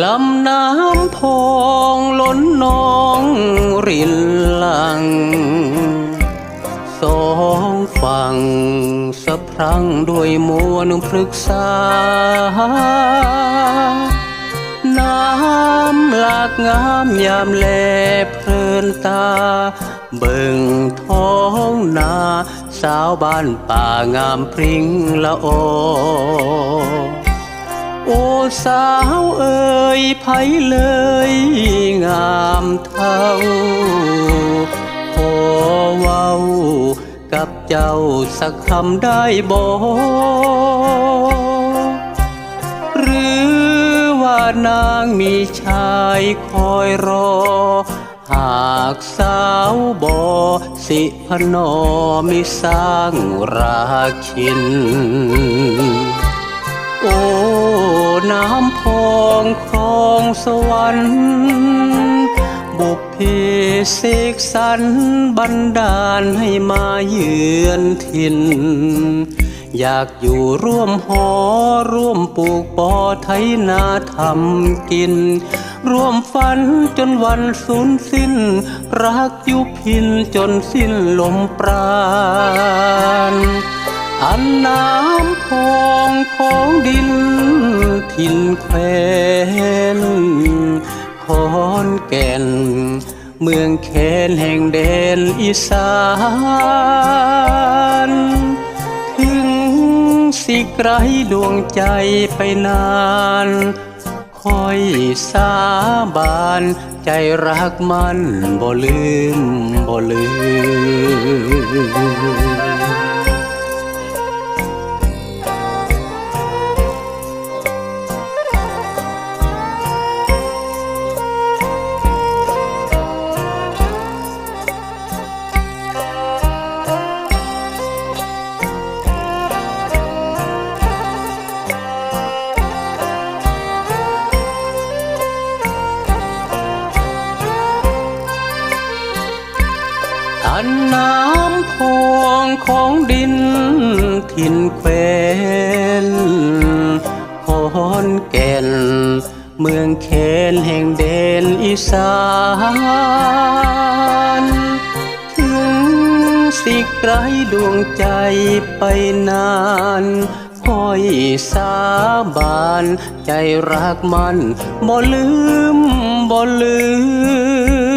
ลำน้ำพองล้นนองรินลัง สองฝั่งสะพรังด้วยมวลพฤกษา น้ำหลากงามยามแลเพลินตา เบิ่งท้องนา สาวบ้านป่างามพริ้งละโออ สาวเอ่ยไผเลยงามเท่าขอเว้ากับเจ้าสักคำได้บ่หรือว่านางมีชายคอยรอ หากสาวบอสิพนอมิสร้างราคิน โอ้ น้ำพองคลองสวรรค์ บุพเพเสกสรรบันดาลให้มาเยือนถิ่น อยากอยู่ร่วมหอร่วมปลูกปอไถนาทำกิน ร่วมฝันจนวันสูญสิ้น รักยุพินจนสิ้นลมปราณ อันน้ำพองของดินถิ่นแควนขอนแก่น เมืองแคนแห่งแดนอีสานถึงสิไกลดวงใจไปนานคอยสาบานใจรักมันบ่ลืมบ่ลืมันน้ำพองของดินถิ่นแควนขอนแก่น เมืองแคนแห่งแดนอีสานถึงสิไกลดวงใจไปนานคอยสาบาน ใจรักมันบ่ลืมบ่ลืม